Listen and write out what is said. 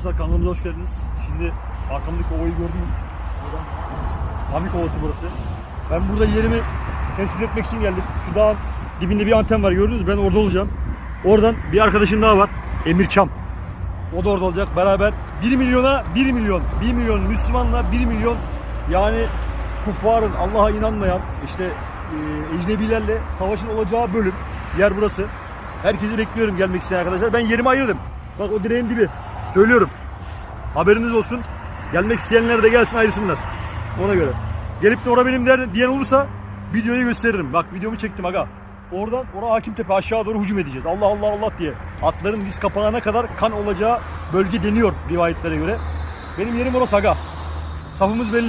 Arkadaşlar kanalımıza hoş geldiniz. Şimdi arkamdaki ovayı? Buradan Amik Ovası burası. Ben burada yerimi tespit etmek için geldim. Şu dağın dibinde bir anten var gördünüz mü? Ben orada olacağım. Oradan bir arkadaşım daha var. Emir Çam. O da orada olacak. Beraber 1 milyona 1 milyon. 1 milyon Müslümanla 1 milyon yani kuffarın Allah'a inanmayan işte e, ecnebilerle savaşın olacağı bölüm. Yer burası. Herkesi bekliyorum gelmek isteyen arkadaşlar. Ben yerimi ayırdım. Bak o direğin dibi. Söylüyorum. Haberiniz olsun. Gelmek isteyenler de gelsin ayrısınlar. Ona göre. Gelip de ora benim der, diyen olursa videoyu gösteririm. Bak videomu çektim aga. Oradan ora Hakimtepe aşağı doğru hücum edeceğiz. Allah Allah Allah diye. Atların diz kapağına kadar kan olacağı bölge deniyor rivayetlere göre. Benim yerim orası aga. Safımız belli.